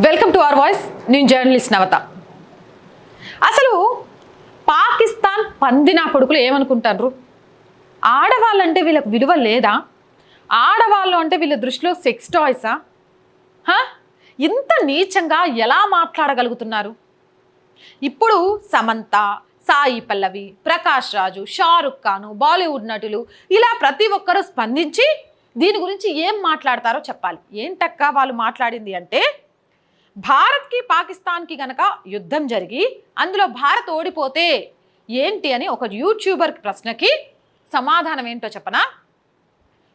Welcome to our voice నేను journalist Navatha. అసలు పాకిస్తాన్ పందినా కొడుకులు ఏమనుకుంటారు? ఆడవాళ్ళంటే వీళ్ళకు విలువ లేదా? ఆడవాళ్ళు అంటే వీళ్ళ దృష్టిలో సెక్స్ టాయ్సా ఇంత నీచంగా ఎలా మాట్లాడగలుగుతున్నారు? ఇప్పుడు సమంత సాయి పల్లవి ప్రకాష్ రాజు షారుఖ్ ఖాను బాలీవుడ్ నటులు ఇలా ప్రతి ఒక్కరూ స్పందించి దీని గురించి ఏం మాట్లాడతారో చెప్పాలి. ఏంటక్క వాళ్ళు మాట్లాడింది అంటే భారత్కి పాకిస్తాన్కి గనక యుద్ధం జరిగి అందులో భారత్ ఓడిపోతే ఏంటి అని ఒక యూట్యూబర్ ప్రశ్నకి సమాధానం ఏంటో చెప్పనా?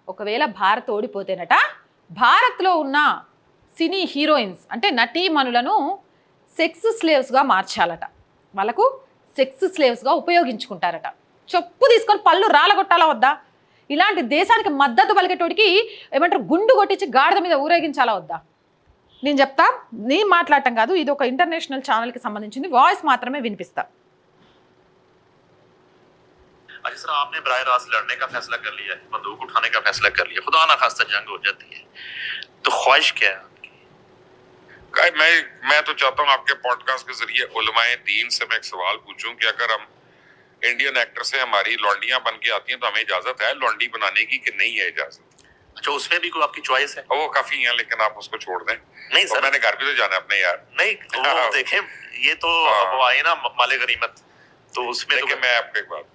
ఒకవేళ భారత్ ఓడిపోతేనట భారత్లో ఉన్న సినీ హీరోయిన్స్ అంటే నటీమణులను సెక్స్ స్లేవ్స్గా మార్చాలట. వాళ్ళకు సెక్స్ స్లేవ్స్గా ఉపయోగించుకుంటారట. చెప్పు తీసుకొని పళ్ళు రాలగొట్టాలా వద్దా? ఇలాంటి దేశానికి మద్దతు పలికేటోడికి ఏమంటారు గుండు కొట్టించి గాడిద మీద ఊరేగించాలా వద్దా? నేను చెప్తా నేను మాట్లాడటం కాదు ఇది ఒక ఇంటర్నేషనల్ ఛానల్కి సంబంధించింది వాయిస్ మాత్రమే వినిపిస్తా और जिस तरह आपने बरह रास्त लड़ने का फैसला कर लिया है बंदूक उठाने का फैसला कर लिया खुदा ना खास्ता जंग हो जाती है तो ख्वाहिश क्या है आपकी काय- मैं मैं तो चाहता हूँ आपके पॉडकास्ट के जरिए उलमाए दीन से मैं एक सवाल पूछूं कि अगर हम इंडियन एक्टर से हमारी लौंडियां बन के आती हैं तो हमें इजाजत है लौंडी बनाने की कि नहीं है इजाजत अच्छा उसमें भी कोई आपकी चॉइस है। वो काफ़ी है लेकिन आप उसको छोड़ दें। नहीं सर। मैंने घर भी तो जाना अपने यार। नहीं वो हाँ। देखें ये तो हाँ। वो आए ना माले गनीमत। तो उसमें तो मैं आपको एक बात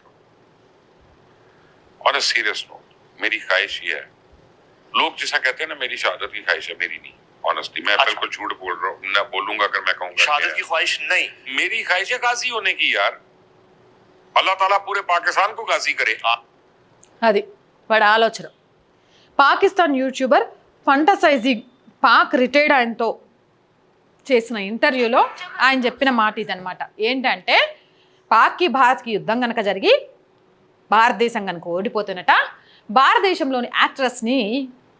ऑन सीरियस नोट मेरी ख्वाहिश ये है। लोग जैसा कहते हैं ना मेरी शहादत की ख्वाहिश है मेरी नहीं। ऑनेस्टली मैं अच्छा। बिल्कुल झूठ बोल रहा हूँ। ना बोलूँगा अगर मैं कहूँगा शहादत की ख्वाहिश नहीं। मेरी ख्वाहिश है गाजी होने की यार। अल्लाह ಅಲ್ಲಾ ತಾಲಾ ಪೂರೆ ಪಾಕಿಸ್ತಾನ್ ಗಾಜಿ ಕರೆ हाँ। बड़ा आलोचना। Pakistan YouTuber fantasizing Pak retired ఆయనతో చేసిన ఇంటర్వ్యూలో ఆయన చెప్పిన మాట ఇదనమాట ఏంటంటే పాక్కి భారత్కి యుద్ధం కనుక జరిగి భారతదేశం కనుక ఓడిపోతున్నట భారతదేశంలోని యాక్ట్రెస్ని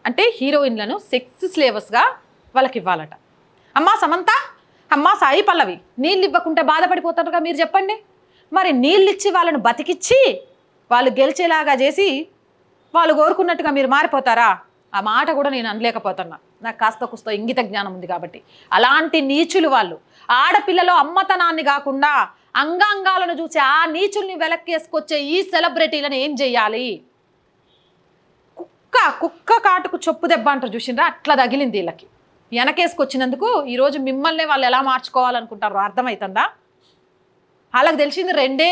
అంటే హీరోయిన్లను సెక్స్ స్లేబస్గా వాళ్ళకి ఇవ్వాలట అమ్మా సమంత అమ్మా సాయి పల్లవి నీళ్ళు ఇవ్వకుంటే బాధపడిపోతారుగా మీరు చెప్పండి. మరి నీళ్ళు ఇచ్చి వాళ్ళను బతికిచ్చి వాళ్ళు గెలిచేలాగా చేసి వాళ్ళు కోరుకున్నట్టుగా మీరు మారిపోతారా? ఆ మాట కూడా నేను అనలేకపోతున్నా. నాకు కాస్త కుస్త ఇంగిత జ్ఞానం ఉంది కాబట్టి. అలాంటి నీచులు వాళ్ళు. ఆడపిల్లలో అమ్మతనాన్ని కాకుండా అంగాంగాలను చూసి ఆ నీచుల్ని వెలక్కేసుకొచ్చే ఈ సెలబ్రిటీలను ఏం చెయ్యాలి కుక్క కుక్క కాటుకు చొప్పు దెబ్బ అంటారు చూసిండ్రా? అట్లా తగిలింది వీళ్ళకి. వెనకేసుకొచ్చినందుకు ఈరోజు మిమ్మల్ని వాళ్ళు ఎలా మార్చుకోవాలనుకుంటారో అర్థమవుతుందా వాళ్ళకి తెలిసింది రెండే.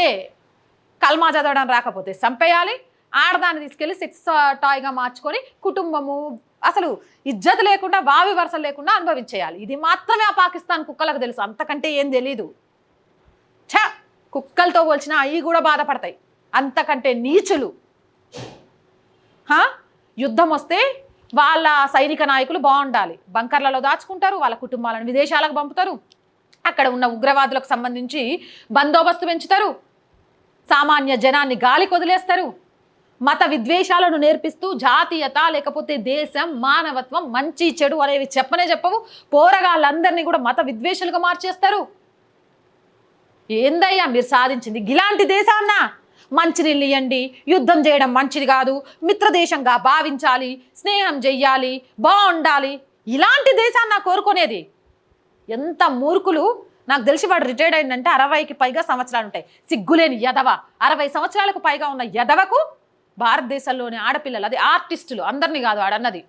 కల్మా చదవడం రాకపోతే చంపేయాలి ఆడదాన్ని తీసుకెళ్ళి సెక్స్ టాయ్గా మార్చుకొని కుటుంబము అసలు ఇజ్జత్ లేకుండా వావి వరుసలు లేకుండా అనుభవించేయాలి. ఇది మాత్రమే ఆ పాకిస్తాన్ కుక్కలకు తెలుసు. అంతకంటే ఏం తెలీదు. ఛ! కుక్కలతో పోల్చిన అవి కూడా బాధపడతాయి. అంతకంటే నీచులు. యుద్ధం వస్తే వాళ్ళ సైనిక నాయకులు బాగుండాలి. బంకర్లలో దాచుకుంటారు వాళ్ళ కుటుంబాలను విదేశాలకు పంపుతారు. అక్కడ ఉన్న ఉగ్రవాదులకు సంబంధించి బందోబస్తు పెంచుతారు. సామాన్య జనాన్ని గాలికి వదిలేస్తారు. మత విద్వేషాలను నేర్పిస్తూ జాతీయత లేకపోతే దేశం మానవత్వం మంచి చెడు అనేవి చెప్పనే చెప్పవు. పోరగాళ్ళందరినీ కూడా మత విద్వేషాలుగా మార్చేస్తారు. ఏందయ్యా మీరు సాధించింది? ఇలాంటి దేశాన్న? మంచినీళ్ళు ఇవ్వండి యుద్ధం చేయడం మంచిది కాదు. మిత్రదేశంగా భావించాలి. స్నేహం చెయ్యాలి. బాగుండాలి. ఇలాంటి దేశాన్ని నాకు కోరుకునేది? ఎంత మూర్ఖులు! నాకు తెలిసి వాడు రిటైర్డ్ అయిందంటే అరవైకి పైగా సంవత్సరాలు ఉంటాయి సిగ్గులేని యదవ. అరవై సంవత్సరాలకు పైగా ఉన్న యదవకు భారతదేశంలోని ఆడపిల్లలు అది ఆర్టిస్టులు అందరినీ కాదు ఆడన్నది.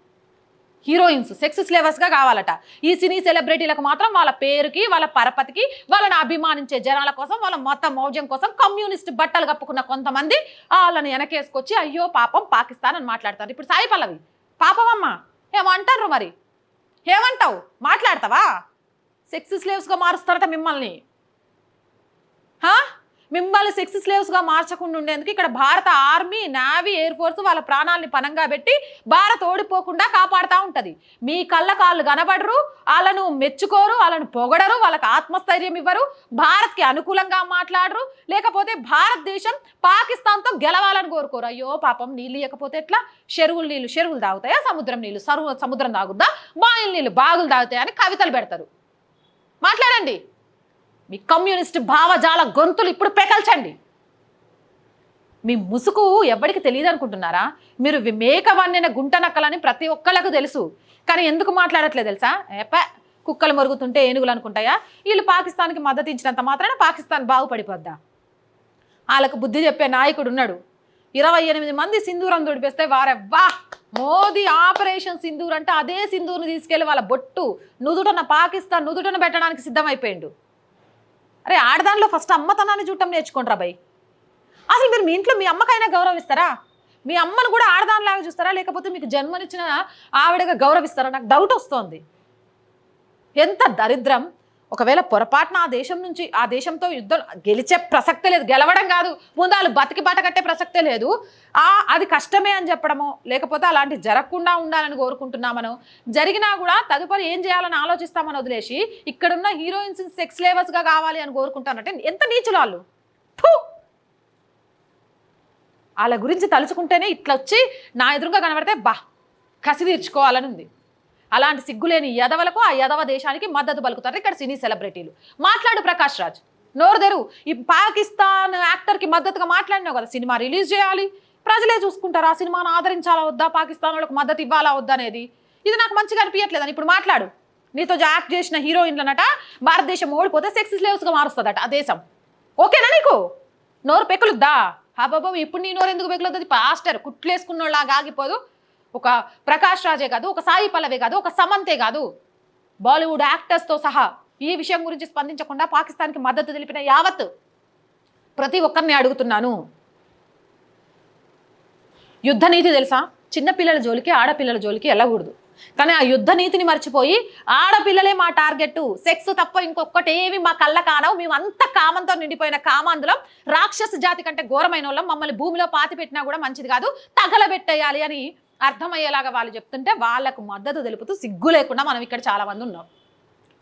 హీరోయిన్స్ సెక్స్ స్లేవర్స్గా కావాలట. ఈ సినీ సెలబ్రిటీలకు మాత్రం వాళ్ళ పేరుకి వాళ్ళ పరపతికి వాళ్ళని అభిమానించే జనాల కోసం వాళ్ళ మత మౌజ్యం కోసం కమ్యూనిస్ట్ బట్టలు కప్పుకున్న కొంతమంది వాళ్ళని వెనకేసుకొచ్చి అయ్యో పాపం పాకిస్తాన్ అని మాట్లాడతారు. ఇప్పుడు సాయి పల్లవి పాపమమ్మ ఏమంటారు మరి? ఏమంటావు? మాట్లాడతావా? సెక్స్ స్లేవ్స్గా మారుస్తారట మిమ్మల్ని. హా? మిమ్మల్ని సెక్స్ స్లేవ్స్గా మార్చకుండా ఉండేందుకు ఇక్కడ భారత ఆర్మీ నావీ ఎయిర్ ఫోర్స్ వాళ్ళ ప్రాణాలని పనంగా పెట్టి భారత్ ఓడిపోకుండా కాపాడుతూ ఉంటుంది. మీ కళ్ళ కాళ్ళు కనబడరు వాళ్ళను మెచ్చుకోరు వాళ్ళను పొగడరు వాళ్ళకి ఆత్మస్థైర్యం ఇవ్వరు భారత్కి అనుకూలంగా మాట్లాడరు లేకపోతే భారతదేశం పాకిస్తాన్తో గెలవాలని కోరుకోరు. అయ్యో పాపం నీళ్ళు ఇవ్వకపోతే ఎట్లా? చెరువులు నీళ్ళు చెరువులు తాగుతాయా? సముద్రం నీళ్ళు సరు సముద్రం తాగుద్దా? బాయిల నీళ్ళు బాగులు తాగుతాయని కవితలు పెడతారు. మాట్లాడండి. మీ కమ్యూనిస్ట్ భావజాల గొంతులు ఇప్పుడు పెకల్చండి. మీ ముసుగు ఎవరికి తెలియదు అనుకుంటున్నారా? మీరు వి- మేక వన్నిన గుంట నక్కలని ప్రతి ఒక్కళ్ళకు తెలుసు. కానీ ఎందుకు మాట్లాడట్లేదు తెలుసా? ఏప కుక్కలు మరుగుతుంటే ఏనుగులు అనుకుంటాయా? వీళ్ళు పాకిస్తాన్కి మద్దతు ఇచ్చినంత మాత్రాన పాకిస్తాన్ బాగుపడిపోద్దా? వాళ్ళకు బుద్ధి చెప్పే నాయకుడు ఉన్నాడు. ఇరవై ఎనిమిది మంది సింధూరం దుడిపేస్తే వారెవ్వా మోదీ ఆపరేషన్ సింధూర్ అంటే అదే సింధూర్ని తీసుకెళ్ళి వాళ్ళ బొట్టు నుదుటన పాకిస్తాన్ నుదుటన పెట్టడానికి సిద్ధమైపోయిండు. అరే ఆడదానిలో ఫస్ట్ అమ్మతనాన్ని చూడటం నేర్చుకుంటారా బై అసలు మీరు మీ ఇంట్లో మీ అమ్మకైనా గౌరవిస్తారా? మీ అమ్మను కూడా ఆడదానిలాగా చూస్తారా? లేకపోతే మీకు జన్మనిచ్చిన ఆవిడగా గౌరవిస్తారా? నాకు డౌట్ వస్తోంది. ఎంత దరిద్రం. ఒకవేళ పొరపాటున ఆ దేశం నుంచి ఆ దేశంతో యుద్ధం గెలిచే ప్రసక్తే లేదు. గెలవడం కాదు. ముందు బతికి బాట కట్టే ప్రసక్తే లేదు. ఆ అది కష్టమే అని చెప్పడమో లేకపోతే అలాంటి జరగకుండా ఉండాలని కోరుకుంటున్నామను జరిగినా కూడా తదుపరి ఏం చేయాలని ఆలోచిస్తామని వదిలేసి ఇక్కడున్న హీరోయిన్స్ సెక్స్ లేవర్స్గా కావాలి అని కోరుకుంటానంటే ఎంత నీచులు వాళ్ళు? వాళ్ళ గురించి తలుచుకుంటేనే ఇట్లా వచ్చి నా ఎదురుగా కనబడితే బా కసి తీర్చుకోవాలని ఉంది. అలాంటి సిగ్గులేని యదవలకు ఆ యదవ దేశానికి మద్దతు పలుకుతారు ఇక్కడ సినీ సెలబ్రిటీలు. మాట్లాడు ప్రకాష్ రాజ్. నోరు తెరు. ఈ పాకిస్తాన్ యాక్టర్కి మద్దతుగా మాట్లాడినావు కదా సినిమా రిలీజ్ చేయాలి. ప్రజలే చూసుకుంటారు ఆ సినిమాను ఆదరించాలా వద్దా పాకిస్తాన్ వాళ్ళకి మద్దతు ఇవ్వాలా వద్దా అనేది. ఇది నాకు మంచిగా అనిపించట్లేదని ఇప్పుడు మాట్లాడు. నీతో యాక్ట్ చేసిన హీరోయిన్లనట భారతదేశం ఓడిపోతే సెక్స్ స్లేవ్స్గా మారుస్తుందట ఆ దేశం. ఓకేనా నీకు? నోరు పెకులుద్దా? హాబాబు ఇప్పుడు నీ నోరు ఎందుకు పెకులుద్ది? పాస్టర్ కుట్లేసుకున్నోళ్ళగా ఆగిపోదు. ఒక ప్రకాష్ రాజే కాదు ఒక సాయి పల్లవే కాదు ఒక సమంతే కాదు. బాలీవుడ్ యాక్టర్స్తో సహా ఈ విషయం గురించి స్పందించకుండా పాకిస్తాన్కి మద్దతు తెలిపిన యావత్ ప్రతి ఒక్కరిని అడుగుతున్నాను. యుద్ధ నీతి తెలుసా? చిన్నపిల్లల జోలికి ఆడపిల్లల జోలికి వెళ్ళకూడదు. కానీ ఆ యుద్ధ నీతిని మర్చిపోయి ఆడపిల్లలే మా టార్గెట్. సెక్స్ తప్ప ఇంకొకటి మా కళ్ళ కానవు. మేమంతా కామంతో నిండిపోయిన కామాంధులం. రాక్షస జాతి కంటే ఘోరమైన వాళ్ళం మమ్మల్ని భూమిలో పాతి పెట్టినా కూడా మంచిది కాదు. తగలబెట్టేయాలి అని అర్థమయ్యేలాగా వాళ్ళు చెప్తుంటే వాళ్ళకు మద్దతు తెలుపుతూ సిగ్గు లేకుండా మనం ఇక్కడ చాలా మంది ఉన్నాం.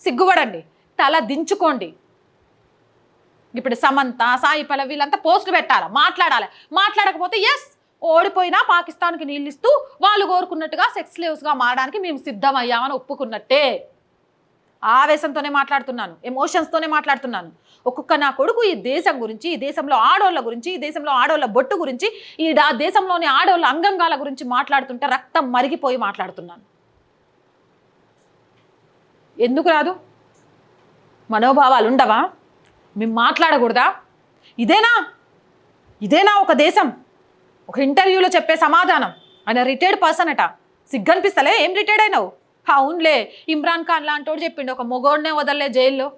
సిగ్గుపడండి తల దించుకోండి. ఇప్పుడు సమంత సాయి పల్లవి వీళ్ళంతా పోస్టులు పెట్టాలి? మాట్లాడాలి? మాట్లాడకపోతే ఎస్ ఓడిపోయినా పాకిస్తాన్కి నీళ్ళు ఇస్తూ వాళ్ళు కోరుకున్నట్టుగా సెక్స్ లేవ్స్గా మారడానికి మేము సిద్ధమయ్యామని ఒప్పుకున్నట్టే. ఆవేశంతోనే మాట్లాడుతున్నాను ఎమోషన్స్తోనే మాట్లాడుతున్నాను. ఒక్కొక్క నా కొడుకు ఈ దేశం గురించి ఈ దేశంలో ఆడోళ్ళ గురించి ఈ దేశంలో ఆడోళ్ళ బొట్టు గురించి ఈ దేశంలోని ఆడోళ్ళ అంగంగాల గురించి మాట్లాడుతుంటే రక్తం మరిగిపోయి మాట్లాడుతున్నాను. ఎందుకు రాదు? మనోభావాలు ఉండవా? మేము మాట్లాడకూడదా? ఇదేనా? ఇదేనా ఒక దేశం? ఒక ఇంటర్వ్యూలో చెప్పే సమాధానం. ఆయన రిటైర్డ్ పర్సన్ అట. సిగ్గనిపిస్తలే? ఏం రిటైర్డ్ అయినావు? అవునులే ఇమ్రాన్ ఖాన్ లాంటోడు చెప్పిండు ఒక మొగోడినే వదలలే జైల్లో.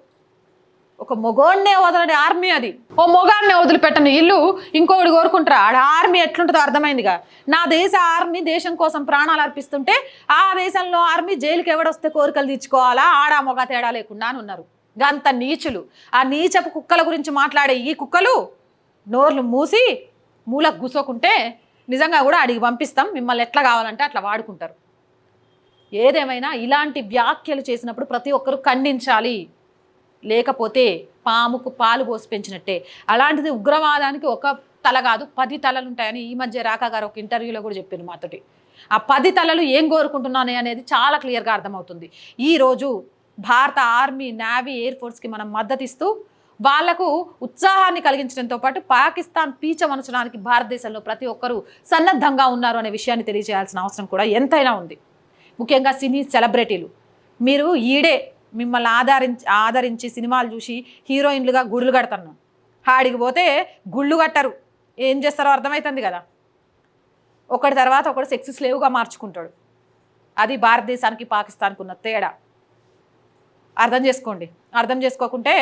ఒక మొగోడినే వదలడే ఆర్మీ అది. ఓ మొగాడినే వదిలిపెట్టను ఇల్లు ఇంకోటి కోరుకుంటారా? ఆడ ఆర్మీ ఎట్లుంటుందో అర్థమైందిగా. నా దేశ ఆర్మీ దేశం కోసం ప్రాణాలు అర్పిస్తుంటే ఆ దేశంలో ఆర్మీ జైలుకి ఎవడొస్తే కోరికలు తీర్చుకోవాలా? ఆడ మొగ తేడా లేకుండా అని ఉన్నారు. గంత నీచులు. ఆ నీచపు కుక్కల గురించి మాట్లాడే ఈ కుక్కలు నోర్లు మూసి మూలకు కూసోకుంటే నిజంగా కూడా అడిగి పంపిస్తాం. మిమ్మల్ని ఎట్లా కావాలంటే అట్లా వాడుకుంటారు. ఏదేమైనా ఇలాంటి వ్యాఖ్యలు చేసినప్పుడు ప్రతి ఒక్కరూ ఖండించాలి. లేకపోతే పాముకు పాలు పోసి పెంచినట్టే. అలాంటిది ఉగ్రవాదానికి ఒక తల కాదు పది తలలు ఉంటాయని ఈ మధ్య రాకా గారు ఒక ఇంటర్వ్యూలో కూడా చెప్పారు మాతోటి. ఆ పది తలలు ఏం కోరుకుంటున్నానే అనేది చాలా క్లియర్గా అర్థమవుతుంది. ఈరోజు భారత ఆర్మీ నేవీ ఎయిర్ ఫోర్స్కి మనం మద్దతు ఇస్తూ వాళ్ళకు ఉత్సాహాన్ని కలిగించడంతో పాటు పాకిస్తాన్ పీచమనచడానికి భారతదేశంలో ప్రతి ఒక్కరూ సన్నద్ధంగా ఉన్నారు అనే విషయాన్ని తెలియజేయాల్సిన అవసరం కూడా ఎంతైనా ఉంది. ముఖ్యంగా సినీ సెలబ్రిటీలు. మీరు ఈడే మిమ్మల్ని ఆదరించి ఆదరించి సినిమాలు చూసి హీరోయిన్లుగా గుళ్ళు కడుతున్నాం ఆడికి పోతే గుళ్ళు కట్టరు. ఏం చేస్తారో అర్థమవుతుంది కదా. ఒకటి తర్వాత ఒకటి సెక్స్ స్లేవ్గా మార్చుకుంటాడు. అది భారతదేశానికి పాకిస్తాన్కి ఉన్న తేడా. అర్థం చేసుకోండి. అర్థం చేసుకోకుంటే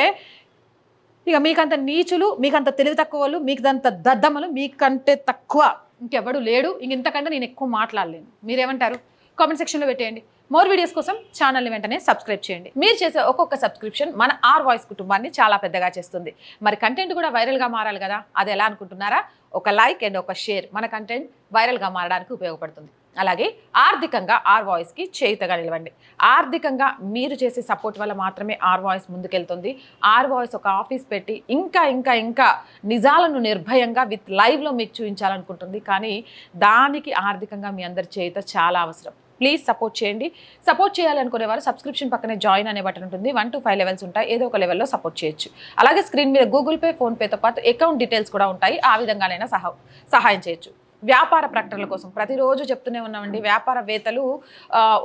ఇక మీకంత నీచులు మీకంత తెలివి తక్కువ వాళ్ళు మీకంత దద్దమ్మలు మీకంటే తక్కువ ఇంకెవడు లేడు. ఇంక ఇంతకంటే నేను ఎక్కువ మాట్లాడలేను. మీరేమంటారు? కామెంట్ సెక్షన్లో పెట్టేయండి. మోర్ వీడియోస్ కోసం ఛానల్ని వెంటనే సబ్స్క్రైబ్ చేయండి. మీరు చేసే ఒక్కొక్క సబ్స్క్రిప్షన్ మన ఆర్ వాయిస్ కుటుంబాన్ని చాలా పెద్దగా చేస్తుంది. మరి కంటెంట్ కూడా వైరల్గా మారాలి కదా? అది ఎలా అనుకుంటున్నారా? ఒక లైక్ అండ్ ఒక షేర్ మన కంటెంట్ వైరల్గా మారడానికి ఉపయోగపడుతుంది. అలాగే ఆర్థికంగా ఆర్ వాయిస్కి చేయుతగా నిలవండి. ఆర్థికంగా మీరు చేసే సపోర్ట్ వల్ల మాత్రమే ఆర్ వాయిస్ ముందుకెళ్తుంది. ఆర్ వాయిస్ ఒక ఆఫీస్ పెట్టి ఇంకా ఇంకా ఇంకా నిజాలను నిర్భయంగా విత్ లైవ్లో మీకు చూపించాలనుకుంటుంది. కానీ దానికి ఆర్థికంగా మీ అందరి చేయుత చాలా అవసరం. ప్లీజ్ సపోర్ట్ చేయండి. సపోర్ట్ చేయాలనుకునే వారు సబ్స్క్రిప్షన్ పక్కనే జాయిన్ అనే బటన్ ఉంటుంది. వన్ టు ఫైవ్ లెవెల్స్ ఉంటాయి. ఏదో ఒక లెవెల్లో సపోర్ట్ చేయొచ్చు. అలాగే స్క్రీన్ మీద గూగుల్ పే ఫోన్పేతో పాటు అకౌంట్ డీటెయిల్స్ కూడా ఉంటాయి. ఆ విధంగానైనా సహా సహాయం చేయొచ్చు. వ్యాపార ప్రకటనల కోసం. ప్రతిరోజు చెప్తూనే ఉన్నామండి వ్యాపారవేత్తలు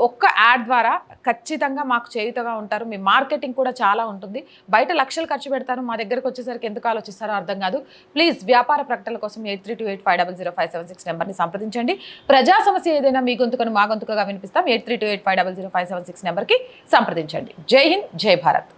ఒక్క యాడ్ ద్వారా ఖచ్చితంగా మాకు చేయుతగా ఉంటారు. మీ మార్కెటింగ్ కూడా చాలా ఉంటుంది. బయట లక్షలు ఖర్చు పెడతారు. మా దగ్గరకు వచ్చేసరికి ఎందుకు ఆలోచిస్తారో అర్థం కాదు. ప్లీజ్ వ్యాపార ప్రకటనల కోసం eight three two eight five double zero five seven six నెంబర్ని సంప్రదించండి. ప్రజా సమస్య ఏదైనా మీ గొంతుకను మా గొంతుకగా వినిపిస్తాం. Eight three two eight five double zero five seven six నెంబర్కి సంప్రదించండి. జై హింద్ జై భారత్.